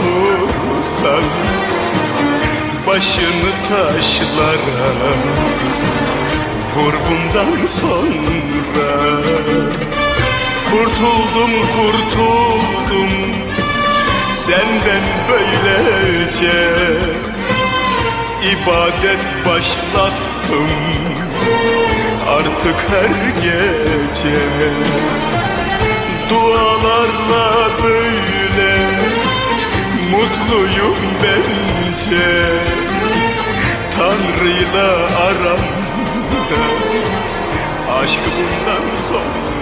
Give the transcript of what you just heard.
koysan Başını taşlara Vur bundan sonra. Kurtuldum kurtuldum Senden böylece ibadet başlattım. Artık her gece Mutluyum bence. Tanrı'yla aramda. Aşk bundan sonra